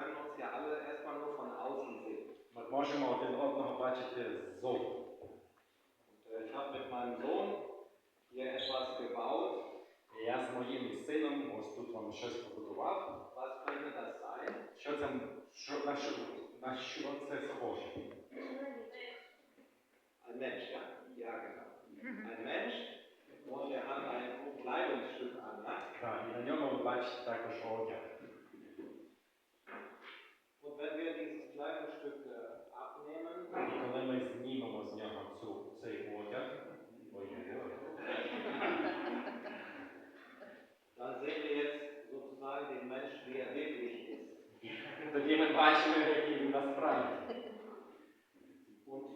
können uns ja alle erstmal nur von außen sehen. Ми можемо один одного бачити ззовні. Und, äh, ich habe mit meinem Sohn hier etwas gebaut. І я з моїм сином ось тут вам щось побудував. Was könnte das sein? Що це, що, на, що, на що це схоже? Ein Mensch, ja? Ja, genau. Ein Mensch und er hat ein Kleidungsstück an, ja? Так, і на ньому ви бачите також одяг. sozusagen den Mensch, wie er wirklich ist. і тоді ми бачимо, який він насправді. Und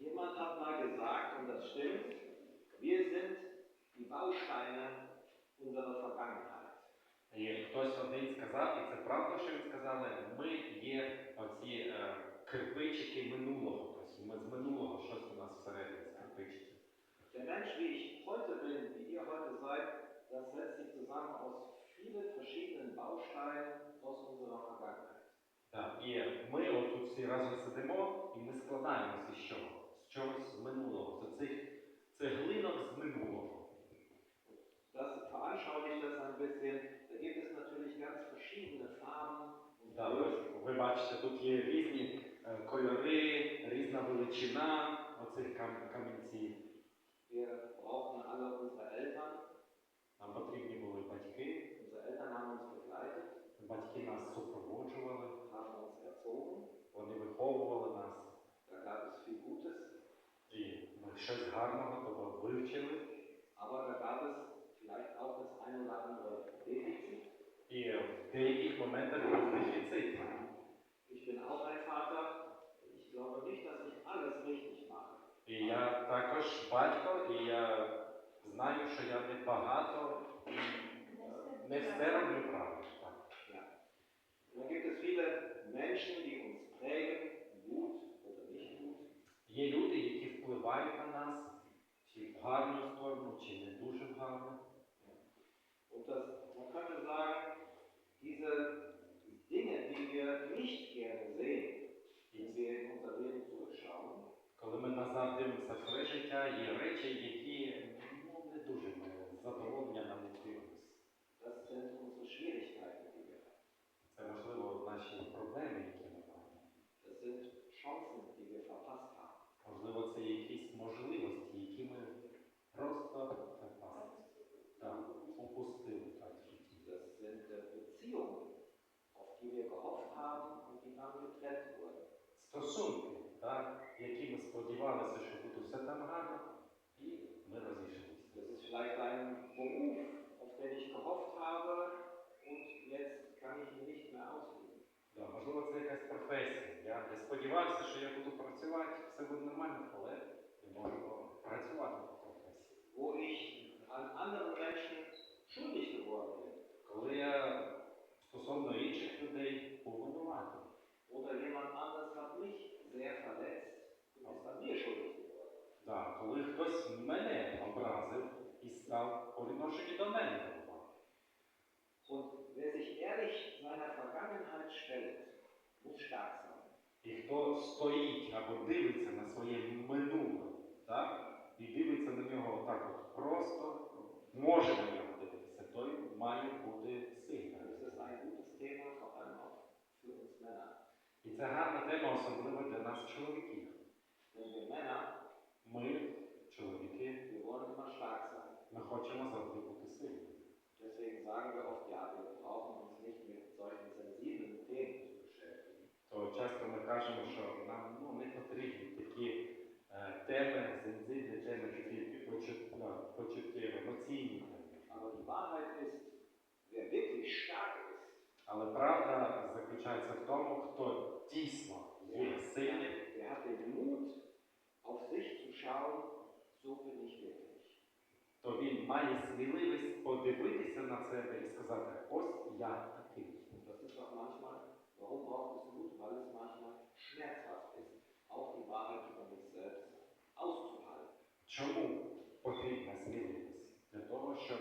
jemand hat mal gesagt, und das stimmt, wir sind die Bausteine unserer Vergangenheit. І хтось один сказав, і це правда, що він сказали, ми є оці е, кирпичики минулого. Тобто ми з минулого щось у нас всередині з кирпичиків. Der Mensch, wie ich heute bin, wie ihr heute seid, das setzt sich zusammen aus vielen verschiedenen Bausteinen aus unserer Vergangenheit. Так, і ми отут всі разом сидимо, і ми складаємося з чого? З чогось з минулого, з цих цеглинок з минулого. Das veranschaulicht das ein bisschen. Da gibt es natürlich ganz verschiedene Farben Так, ви, ви бачите, тут є різні е, кольори, різна величина оцих кам- камінців. Wir brauchten alle unsere Eltern. Нам потрібні були батьки, Unsere Eltern haben uns begleitet, батьки нас супроводжували, вони виховували нас. І ми щось гарного того вивчили. І в деяких моментах був дефіцит. І я також батько, і я знаю, що я не багато, не все роблю правильно. Так. Ja. Und dann gibt es viele Menschen, die uns prägen, gut oder nicht gut. Є люди, які впливають на нас, чи в гарну сторону, чи не дуже в гарну. Und das, man könnte sagen, diese Dinge, die wir nicht gerne sehen, wenn wir in unser Leben zurückschauen, Коли ми назад дивимося в своє життя, є речі, які ну, не дуже ми задоволення нам не дивимося. das sind unsere Schwierigkeiten, die wir haben. Це можливо наші проблеми, які ми маємо. Можливо, це якісь можливості, які ми просто. Так, так в житті. Стосунки, так, які ми сподівалися, що тут усе там гарно, і ми розійшлися. Das ist vielleicht ein Beruf, auf den ich gehofft habe und jetzt kann ich ihn nicht mehr. Да, можливо, це якась професія. Я, я сподівався, що я буду працювати, все буде нормально, але не можу працювати по професії. Wo ich an anderen Menschen schuldig geworden bin Коли я стосовно інших людей був винуватий, oder jemand anderes hat mich sehr verletzt und ist an mir schuldig geworden. да, коли хтось мене образив і став по відношенню до мене Vergangenheit stellt, щасливим. І хто стоїть або дивиться на своє минуле, так? і дивиться на нього отак от просто, може на нього дивитися, той має бути сильним. І це гарна тема, особливо для нас, чоловіків. Denn wir Männer, Ми, чоловіки, wir wollen immer stark sein. ми хочемо завжди бути сильними. Deswegen sagen wir oft, ja, wir brauchen uns nicht mit solchen sensiblen Themen zu beschäftigen. То часто ми кажемо, що нам ну, не потрібні такі е, теми, сензивні теми, такі почут, ну, почуттєві, емоційні теми. Aber die Wahrheit ist, wer wirklich stark ist, Але правда заключається в тому, хто дійсно є сильним, то він має сміливість подивитися на себе і сказати, ось я такий. Warum braucht es Mut? Weil es manchmal schmerzhaft ist, auch die Wahrheit über mich selbst auszuhalten. Чому потрібна сміливість? Для того, щоб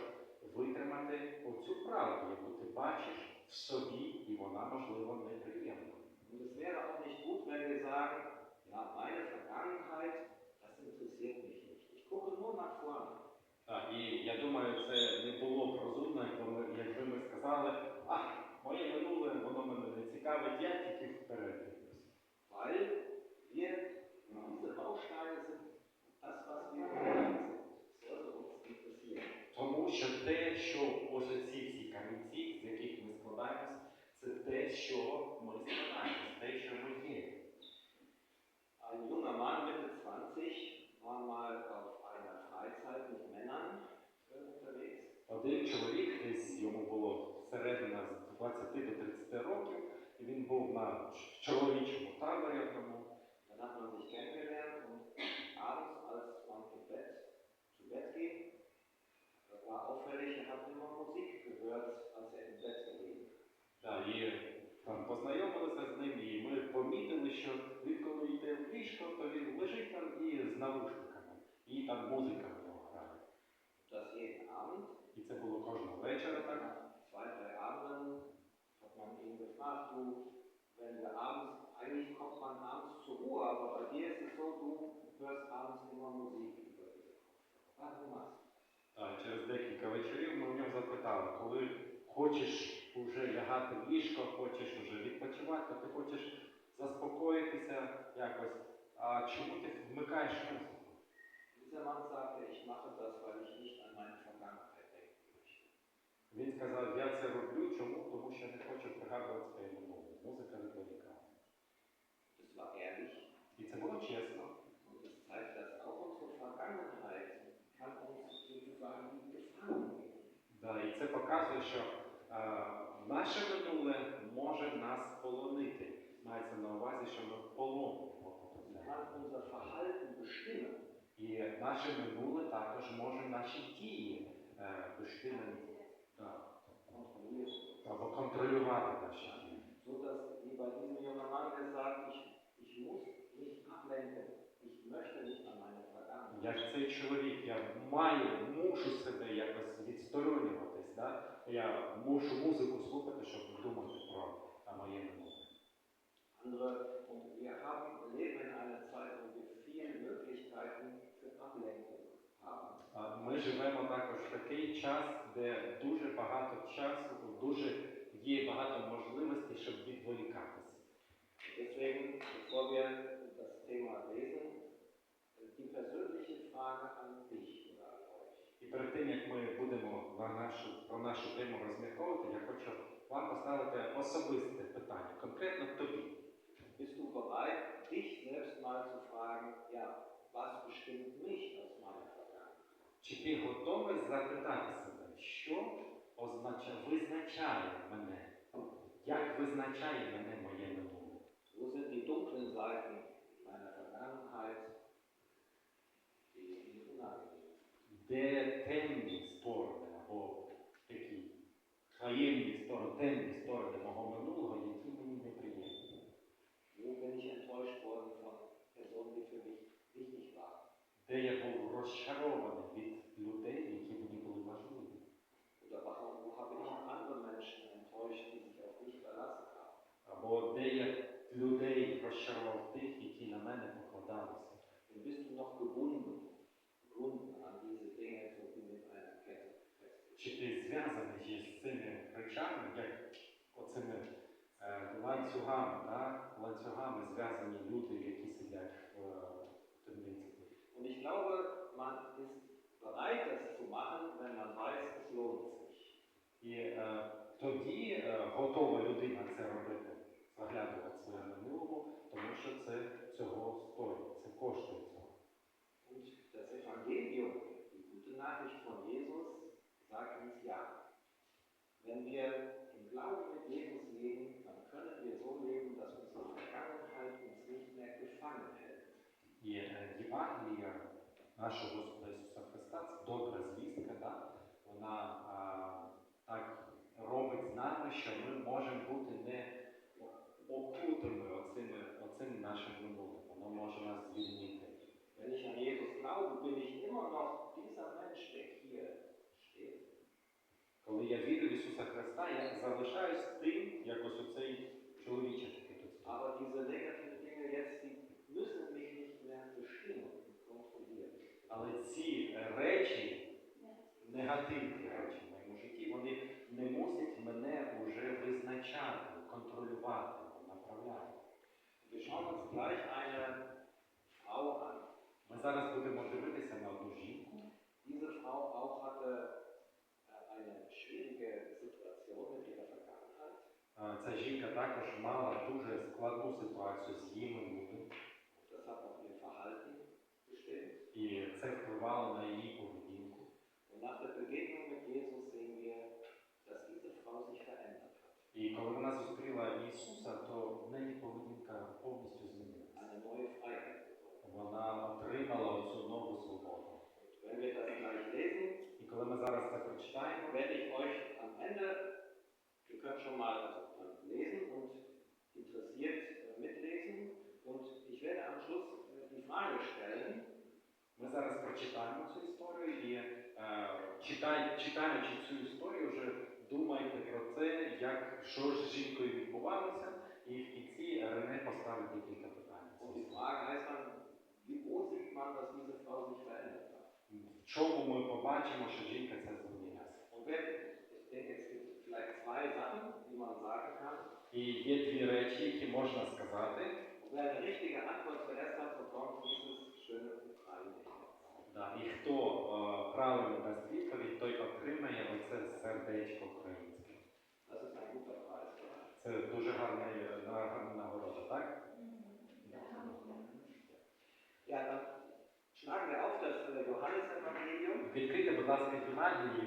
витримати оцю правду, яку ти бачиш собі, і вона, можливо, неприємна. Und es wäre auch nicht gut, wenn wir sagen, ja, meine Vergangenheit, das interessiert mich nicht. Ich gucke nur nach vorne. Так, і я думаю, це не було б розумно, якби ми, сказали, ах, моє минуле, воно мене не цікавить, я тільки вперед. Weil яких ми складаємось, це те, що ми складаємось, те, що ми є. Ein junger Mann, Mitte 20, war mal auf einer Freizeit mit Männern äh, unterwegs. Один чоловік, десь йому було середина з 20 до 30 років, і він був на чоловічому таборі одному. Dann hat man sich kennengelernt und abends, als man im Bett, zu Bett ging, war auffällig, er hat immer Musik gehört, Hörst abends immer Musik über diese Kopfhörer. Warum machst du А через декілька вечорів ми в нього запитали, коли хочеш вже лягати в ліжко, хочеш вже відпочивати, то ти хочеш заспокоїтися якось. А чому ти вмикаєш музику? Dieser Mann sagte, ich mache das, weil ich nicht an meine Vergangenheit denken möchte. Він сказав, я це роблю, чому? Тому що не хочу пригадувати своє минуле. Музика відволікає. Das war ehrlich І це було чесно. und es zeigt, dass auch unsere Vergangenheit kann uns sozusagen gefangen. Да, і це показує, що е, наше минуле може нас полонити. Мається на увазі, що ми в kann unser Verhalten bestimmen. І наше минуле також може наші дії е, bestimmen, да, kontrollieren. або контролювати наші дії. So dass, wie bei diesem jungen Mann gesagt, ich, ich muss mich ablenken. Ich möchte nicht an meine. Як цей чоловік, я маю, мушу себе якось відсторонюватись. Да? Я мушу музику слухати, щоб думати про моє минуле. Andere, und wir haben, leben in einer Zeit, wo wir viele Möglichkeiten für Ablenkung haben. Ми живемо також в такий час, де дуже багато часу, дуже є багато можливостей, щоб відволікатися. Deswegen, bevor wir das Thema lesen, die persönliche Frage an dich oder an euch. І перед тим, як ми будемо на нашу, тему розмірковувати, я хочу вам поставити особисте питання, конкретно тобі. Bist du bereit, dich selbst mal zu fragen, ja, was bestimmt mich aus meiner Vergangenheit? Чи ти готовий запитати себе, що означає, визначає мене? Як визначає мене моє минуле? Wo sind die dunklen Seiten meiner Vergangenheit, die mir unangenehm sind? Де темні таємні сторони, темні сторони мого минулого, які мені неприємні? Wo bin ich enttäuscht worden von Personen, die für mich wichtig waren? Де я був розчарований від людей, які мені були важливі? Oder warum, wo habe ich andere Menschen enttäuscht, die sich auf mich verlassen haben? Або де я людей розчарував тих, які на мене покладалися? Und bist du noch gebunden, gebunden an diese Dinge, so wie mit einer Kette fest? Чи ти зв'язаний з цими речами, як оцими е, ланцюгами, да? ланцюгами зв'язані люди, які сидять в е, темниці? Und ich glaube, man ist bereit, das zu machen, wenn man weiß, es lohnt sich. І е, тоді е, готова людина це робити, заглядувати своє минулому, тому що це цього стоїть, це коштує цього. Und das Evangelium, die gute Nachricht von Jesus, sagt uns ja. Wenn wir im Glauben mit Jesus leben, dann können wir so leben, dass unsere Vergangenheit uns nicht mehr gefangen hält. Євангелія нашого Господа Ісуса Христа, це добра звістка, да? вона а, так робить з нами, що ми можемо бути не окутими оцими, оцим нашим минулим. Воно може нас звільнити. Wenn ich an Jesus glaube, bin ich immer noch Коли я вірю в Ісуса Христа, я залишаюсь тим, якось оцей чоловічок. Aber diese negativen Dinge jetzt Ця жінка також мала дуже складну ситуацію з її минулим, і це впливало на її поведінку. І коли вона зустріла Ісуса, то в неї поведінка повністю змінилася. Вона отримала цю нову свободу. І коли ми зараз це прочитаємо, äh, lesen und interessiert äh, mitlesen. Und ich werde am Schluss äh, die Frage stellen, ми зараз прочитаємо цю історію і е, читай, читаючи цю історію, вже думайте про це, як що ж з жінкою відбувалося, і в кінці Рене поставить декілька питань. В чому ми побачимо, що жінка ця змінилася? like zwei Sachen, die man sagen kann. І є дві речі, які можна сказати. Und eine richtige Antwort zuerst hat bekommen dieses schöne Frage. Да, і хто uh, правильно дасть відповідь, той отримає оце сердечко українське. Das ist ein guter Preis. Це дуже гарна, гарна нагорода, так? Ja, dann schlagen wir auf das Johannesevangelium. Відкрийте, будь ласка, Євангеліє.